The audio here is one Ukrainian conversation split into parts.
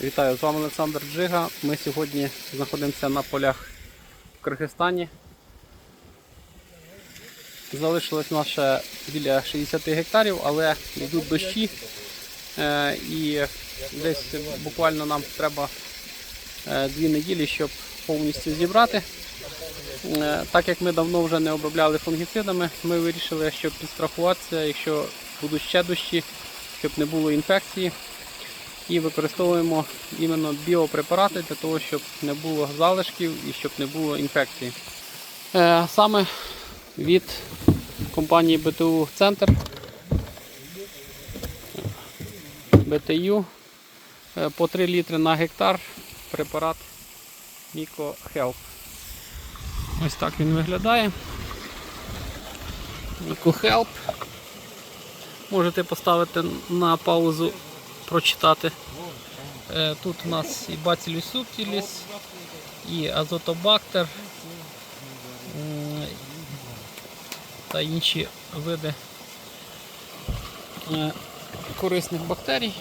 Вітаю, з вами Олександр Джига. Ми сьогодні знаходимося на полях в Киргизстані. Залишилось наше біля 60 гектарів, але йдуть дощі. Е, І десь буквально нам треба е, дві неділі, щоб повністю зібрати. Е, Так як ми давно вже не обробляли фунгіцидами, ми вирішили, щоб підстрахуватися, якщо будуть ще дощі, щоб не було інфекції. І використовуємо іменно біопрепарати для того, щоб не було залишків і щоб не було інфекції. Е, Саме від компанії БТУ Центр БТЮ е, по 3 літри на гектар препарат MicoHelp. Ось так він виглядає. MicoHelp. Можете поставити на паузу, прочитати. Е, Тут у нас і Bacillus subtilis, і азотобактер та інші види е, корисних бактерій.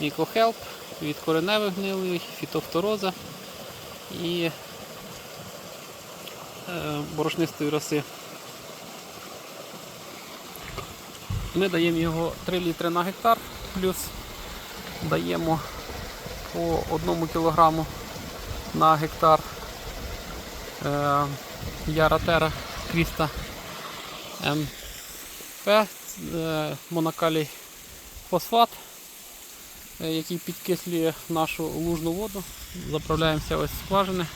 Мікохелп від кореневих гнилих, фітофтороза і е, борошнистої роси. Ми даємо його 3 літри на гектар, плюс даємо по 1 кілограму на гектар е, Яратера Кріста МП, е, монокалій фосфат, е, який підкислює нашу лужну воду. Заправляємося ось скважини.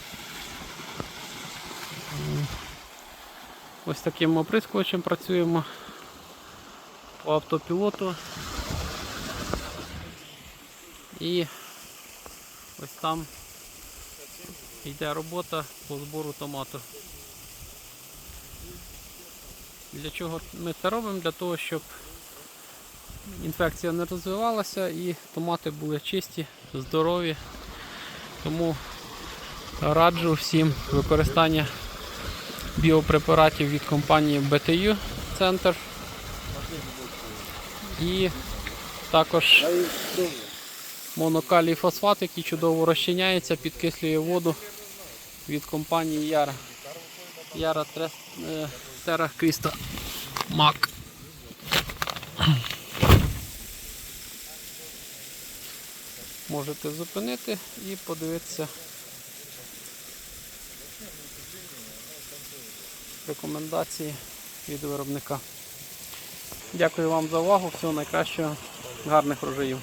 Ось таким оприскувачем працюємо по автопілоту. І ось там йде робота по збору томату. Для чого ми це робимо? Для того, щоб інфекція не розвивалася і томати були чисті, здорові. Тому раджу всім використання біопрепаратів від компанії BTU Центр. І також монокалій фосфат, який чудово розчиняється, підкислює воду від компанії Яра. Яра Тера Кріста Мак. Можете зупинити і подивитися рекомендації від виробника. Дякую вам за увагу, всього найкращого, гарних врожаїв.